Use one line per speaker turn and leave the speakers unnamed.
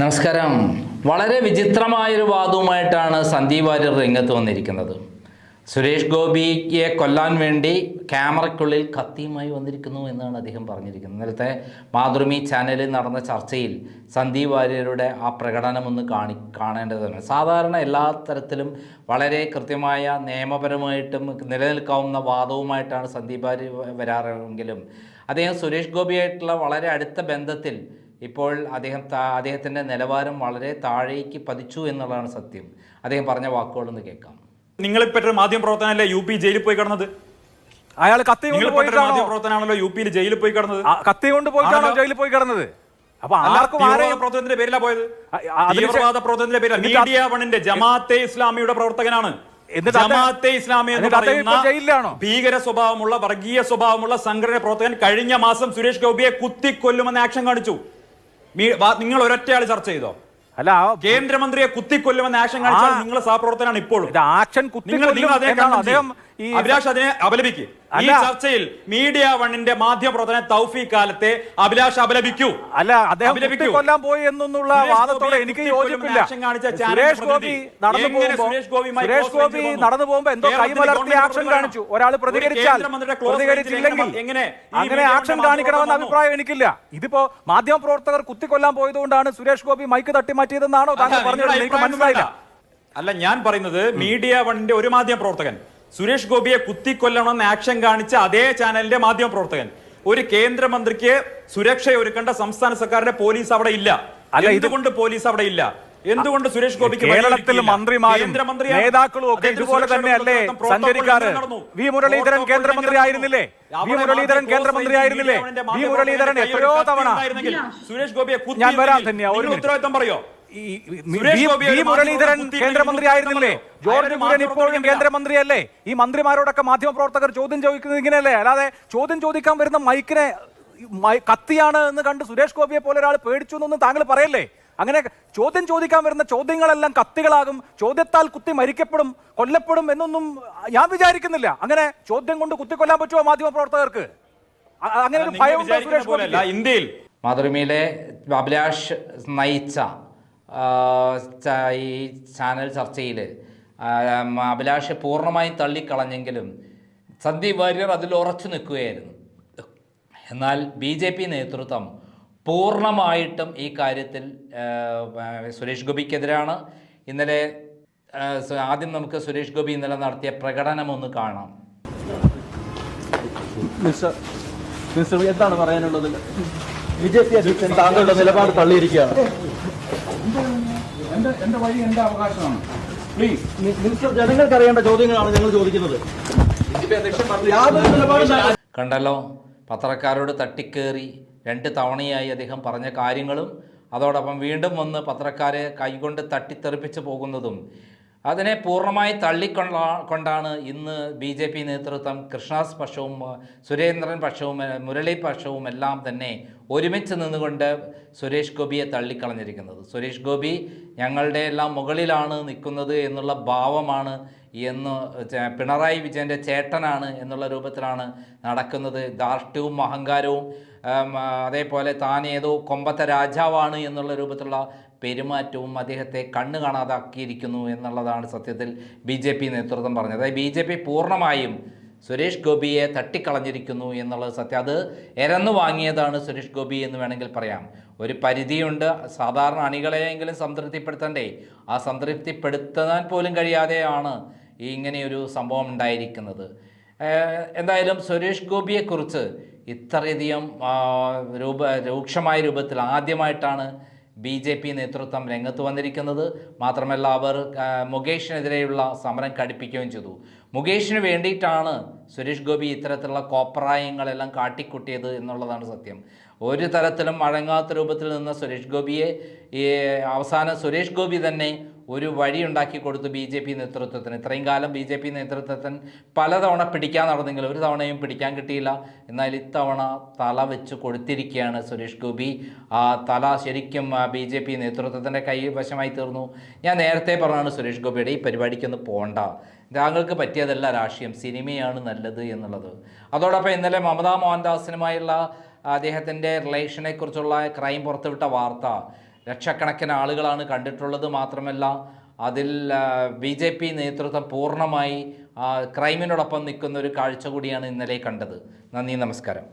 നമസ്കാരം. വളരെ വിചിത്രമായൊരു വാദവുമായിട്ടാണ് സന്ദീപ് വാര്യർ രംഗത്ത് വന്നിരിക്കുന്നത്. സുരേഷ് ഗോപിയെ കൊല്ലാൻ വേണ്ടി ക്യാമറയ്ക്കുള്ളിൽ കത്തിയുമായി വന്നിരിക്കുന്നു എന്നാണ് അദ്ദേഹം പറഞ്ഞിരിക്കുന്നത്. നേരത്തെ മാതൃമി ചാനലിൽ നടന്ന ചർച്ചയിൽ സന്ദീപ് വാര്യരുടെ ആ പ്രകടനം ഒന്ന് കാണി കാണേണ്ടതാണ്. സാധാരണ എല്ലാ തരത്തിലും വളരെ കൃത്യമായ നിയമപരമായിട്ടും നിലനിൽക്കാവുന്ന വാദവുമായിട്ടാണ് സന്ദീപ് വാര്യർ വരാറെങ്കിലും അദ്ദേഹം സുരേഷ് ഗോപിയായിട്ടുള്ള വളരെ അടുത്ത ബന്ധത്തിൽ ഇപ്പോൾ അദ്ദേഹം അദ്ദേഹത്തിന്റെ അദ്ദേഹത്തിന്റെ നിലവാരം വളരെ താഴേക്ക് പതിച്ചു എന്നുള്ളതാണ് സത്യം. അദ്ദേഹം പറഞ്ഞ വാക്കുകളൊന്ന് കേൾക്കാം.
നിങ്ങളിപ്പറ്റ മാധ്യമ പ്രവർത്തനല്ലേ യു പി ജയിലിൽ പോയി കിടന്നത്?
അയാൾ കത്തി കൊണ്ട് പോയിട്ടാണോ?
മാധ്യമ പ്രവർത്തനാണല്ലോ യു പിയിൽ ജയിലിൽ പോയി കിടന്നത്.
കത്തി കൊണ്ട് പോയിട്ടാണോ ജയിലിൽ പോയി കിടന്നത്? അപ്പൊ ആർക്കും
പ്രവർത്തനത്തിന്റെ പേരിലാ പോയത്. തീവ്രവാദ പ്രവർത്തനത്തിന്റെ പേരില. മീഡിയ വണിന്റെ ജമാഅത്തെ ഇസ്ലാമിയുടെ പ്രവർത്തകനാണ്.
എന്നിട്ട്
ജമാഅത്തെ ഇസ്ലാമി എന്ന്
എന്നിട്ട് അദ്ദേഹം ജയിലിലാണോ?
പറയുന്ന ഭീകര സ്വഭാവമുള്ള വർഗീയ സ്വഭാവമുള്ള സംഘടന പ്രവർത്തകൻ കഴിഞ്ഞ മാസം സുരേഷ് ഗോപിയെ കുത്തിക്കൊല്ലുമെന്ന് ആക്ഷൻ കാണിച്ചു. നിങ്ങൾ ഒരൊറ്റയാൾ ചർച്ച ചെയ്തോ
അല്ല
കേന്ദ്രമന്ത്രിയെ കുത്തിക്കൊല്ലുമെന്ന് ആക്ഷൻ കാണിച്ചാൽ. നിങ്ങൾ സഹപ്രവർത്തനാണ് ഇപ്പോഴും
ആക്ഷൻ കുത്തി അദ്ദേഹം. ഈ
അഭിലാഷ് അതിനെ അപലപിക്കും. ഈ ചർച്ചയിൽ മീഡിയ വണ്ണിന്റെ മാധ്യമപ്രവർത്തന തൗഫീഖ് കാലത്തെ അഭിലാഷ് അപലപിക്കൂ.
അല്ല അദ്ദേഹം. കൊല്ലാൻ പോയി
എന്നുള്ള
വാദത്തോടെ എനിക്ക് യോജിപ്പില്ല. സുരേഷ് ഗോപി നടന്നു പോകുമ്പോൾ
സുരേഷ്
ഗോപി നടന്നു പോകുമ്പോൾ എന്തോ കൈമലർത്തി ആക്ഷൻ കാണിച്ചു. ഒരാൾ പ്രതികരിച്ചാൽ പ്രതികരിച്ചില്ലെങ്കിൽ
എങ്ങനെ-
അങ്ങനെ ആക്ഷൻ കാണിക്കണമെന്ന അഭിപ്രായം എനിക്കില്ല. ഇതിപ്പോ മാധ്യമ പ്രവർത്തകർ കുത്തിക്കൊല്ലാൻ പോയതുകൊണ്ടാണ് സുരേഷ് ഗോപി മൈക്ക് തട്ടി മാറ്റിയതെന്നാണോ താങ്കൾ പറഞ്ഞത്? എനിക്ക് മനസ്സിലായില്ല.
അല്ല ഞാൻ പറയുന്നത് മീഡിയ വണ്ണിന്റെ ഒരു മാധ്യമ പ്രവർത്തകൻ സുരേഷ് ഗോപിയെ കുത്തിക്കൊല്ലണമെന്ന് ആക്ഷൻ കാണിച്ച അതേ ചാനലിന്റെ മാധ്യമ പ്രവർത്തകൻ. ഒരു കേന്ദ്രമന്ത്രിക്ക് സുരക്ഷ ഒരുക്കേണ്ട സംസ്ഥാന സർക്കാരിന്റെ പോലീസ് അവിടെ ഇല്ല.
അല്ല, ഇതുകൊണ്ട്
എന്തുകൊണ്ട് പോലീസ് അവിടെ ഇല്ല? എന്തുകൊണ്ട് സുരേഷ് ഗോപിക്ക്
കേരളത്തിൽ മന്ത്രിമാരും. നേതാക്കളും ഒക്കെ ഇതുപോലെ തന്നെയല്ലേ സഞ്ചരിക്കാറ്? വി മുരളീധരൻ കേന്ദ്രമന്ത്രി ആയിരുന്നില്ലേ? വി മുരളീധരൻ കേന്ദ്രമന്ത്രി ആയിരുന്നില്ലേ? വി മുരളീധരൻ എത്രയോ തവണ?
സുരേഷ് ഗോപിയെ കുത്തി
ഞാൻ
വരാൻ
തന്നെയാ ഒരു.
ഉത്തരവാദിത്തം പറയോ?
ഈ മുരളീധരൻ കേന്ദ്രമന്ത്രി ആയിരുന്നില്ലേ? ജോർജ് കുര്യൻ ഇപ്പോഴും. കേന്ദ്രമന്ത്രിയല്ലേ? ഈ മന്ത്രിമാരോടൊക്കെ മാധ്യമ പ്രവർത്തകർ ചോദ്യം ചോദിക്കുന്നത് ഇങ്ങനെയല്ലേ? അല്ലാതെ ചോദ്യം ചോദിക്കാൻ വരുന്ന മൈക്കിനെ കത്തിയാണ് എന്ന് കണ്ട് സുരേഷ് ഗോപിയെ പോലെ ഒരാൾ പേടിച്ചു എന്നൊന്നും താങ്കൾ പറയല്ലേ? അങ്ങനെ ചോദ്യം ചോദിക്കാൻ വരുന്ന ചോദ്യങ്ങളെല്ലാം കത്തികളാകും ചോദ്യത്താൽ കുത്തി മരിക്കപ്പെടും കൊല്ലപ്പെടും എന്നൊന്നും ഞാൻ വിചാരിക്കുന്നില്ല. അങ്ങനെ ചോദ്യം കൊണ്ട് കുത്തിക്കൊല്ലാൻ പറ്റുമോ മാധ്യമ പ്രവർത്തകർക്ക്? അങ്ങനെ ഒരു ഭയം
ഇന്ത്യയിൽ
മാതൃഭൂമിയിലെ അഭിലാഷ് നയിച്ച ഈ ചാനൽ ചർച്ചയിൽ അഭിലാഷ് പൂർണമായും തള്ളിക്കളഞ്ഞെങ്കിലും സന്ദീപ് വാര്യർ അതിൽ ഉറച്ചു നിൽക്കുകയായിരുന്നു. എന്നാൽ ബി ജെ പി നേതൃത്വം പൂർണമായിട്ടും ഈ കാര്യത്തിൽ സുരേഷ് ഗോപിക്കെതിരാണ്. ഇന്നലെ ആദ്യം നമുക്ക് സുരേഷ് ഗോപി ഇന്നലെ നടത്തിയ പ്രകടനം ഒന്ന് കാണാം.
എന്താണ് പറയാനുള്ളത്? ബി ജെ പി താങ്കളുടെ നിലപാട് തള്ളിയിരിക്കുകയാണ്.
എന്റെ എന്റെ വഴി എന്റെ അവകാശമാണ്? പ്ലീസ്
മിനിസ്റ്റർ ജനങ്ങൾക്ക് അറിയേണ്ട ചോദ്യങ്ങളാണ് ഞങ്ങൾ ചോദിക്കുന്നത്.
കണ്ടല്ലോ പത്രക്കാരോട് തട്ടിക്കേറി രണ്ട് തവണയായി അദ്ദേഹം പറഞ്ഞ കാര്യങ്ങളും അതോടൊപ്പം വീണ്ടും വന്ന് പത്രക്കാരെ കൈകൊണ്ട് തട്ടിത്തെറിപ്പിച്ച് പോകുന്നതും അതിനെ പൂർണമായി തള്ളിക്കൊണ്ട കൊണ്ടാണ് ഇന്ന് ബി ജെ പി നേതൃത്വം കൃഷ്ണാസ് പക്ഷവും സുരേന്ദ്രൻ പക്ഷവും മുരളി പക്ഷവും എല്ലാം തന്നെ ഒരുമിച്ച് നിന്നുകൊണ്ട് സുരേഷ് ഗോപിയെ തള്ളിക്കളഞ്ഞിരിക്കുന്നത്. സുരേഷ് ഗോപി ഞങ്ങളുടെ എല്ലാം മുകളിലാണ് നിൽക്കുന്നത് എന്നുള്ള ഭാവമാണ് എന്ന് പിണറായി വിജയന്റെ ചേട്ടനാണ് എന്നുള്ള രൂപത്തിലാണ് നടക്കുന്നത്. ധാർഷ്ട്യവും അഹങ്കാരവും അതേപോലെ താൻ ഏതോ കൊമ്പത്തെ രാജാവാണ് എന്നുള്ള രൂപത്തിലുള്ള പെരുമാറ്റവും അദ്ദേഹത്തെ കണ്ണു കാണാതാക്കിയിരിക്കുന്നു എന്നുള്ളതാണ് സത്യത്തിൽ ബി ജെ പി നേതൃത്വം പറഞ്ഞത്. അതായത് ബി ജെ പി പൂർണമായും സുരേഷ് ഗോപിയെ തട്ടിക്കളഞ്ഞിരിക്കുന്നു എന്നുള്ളത് സത്യം. അത് എരന്നു വാങ്ങിയതാണ് സുരേഷ് ഗോപി എന്ന് വേണമെങ്കിൽ പറയാം. ഒരു പരിധിയുണ്ട്. സാധാരണ അണികളെയെങ്കിലും സംതൃപ്തിപ്പെടുത്തണ്ടേ? ആ സംതൃപ്തിപ്പെടുത്താൻ പോലും കഴിയാതെയാണ് ഈ ഇങ്ങനെയൊരു സംഭവം ഉണ്ടായിരിക്കുന്നത്. എന്തായാലും സുരേഷ് ഗോപിയെക്കുറിച്ച് ഇത്രയധികം രൂപ രൂക്ഷമായ രൂപത്തിൽ ആദ്യമായിട്ടാണ് ബി ജെ പി നേതൃത്വം രംഗത്ത് വന്നിരിക്കുന്നത്. മാത്രമല്ല അവർ മുകേഷിനെതിരെയുള്ള സമരം കടുപ്പിക്കുകയും ചെയ്തു. മുകേഷിന് വേണ്ടിയിട്ടാണ് സുരേഷ് ഗോപി ഇത്തരത്തിലുള്ള കോപ്രായങ്ങളെല്ലാം കാട്ടിക്കൂട്ടിയത് എന്നുള്ളതാണ് സത്യം. ഒരു തരത്തിലും വഴങ്ങാത്ത രൂപത്തിൽ നിന്ന സുരേഷ് ഗോപിയെ അവസാനം സുരേഷ് ഗോപി തന്നെ ഒരു വഴി ഉണ്ടാക്കി കൊടുത്തു ബി ജെ പി നേതൃത്വത്തിന്. ഇത്രയും കാലം ബി ജെ പി നേതൃത്വത്തിന് പലതവണ പിടിക്കാൻ നടന്നെങ്കിലും ഒരു തവണയും പിടിക്കാൻ കിട്ടിയില്ല. എന്നാൽ ഇത്തവണ തല വെച്ച് കൊടുത്തിരിക്കുകയാണ് സുരേഷ് ഗോപി. ആ തല ശരിക്കും ബി ജെ പി നേതൃത്വത്തിന്റെ കൈവശമായി തീർന്നു. ഞാൻ നേരത്തെ പറഞ്ഞാണ് സുരേഷ് ഗോപിയുടെ ഈ പരിപാടിക്കൊന്ന് പോകണ്ട താങ്കൾക്ക് പറ്റിയതല്ല രാഷ്ട്രീയം. സിനിമയാണ് നല്ലത് എന്നുള്ളത്. അതോടൊപ്പം ഇന്നലെ മമതാ മോഹൻദാസിനുമായുള്ള അദ്ദേഹത്തിന്റെ റിലേഷനെക്കുറിച്ചുള്ള ക്രൈം പുറത്തുവിട്ട വാർത്ത. ലക്ഷക്കണക്കിന് ആളുകളാണ് കണ്ടിട്ടുള്ളത് മാത്രമല്ല അതിൽ ബി ജെ പി നേതൃത്വം പൂർണമായി ക്രൈമിനോടൊപ്പം നിൽക്കുന്ന ഒരു കാഴ്ച കൂടിയാണ് ഇന്നലെ കണ്ടത്. നന്ദി നമസ്കാരം.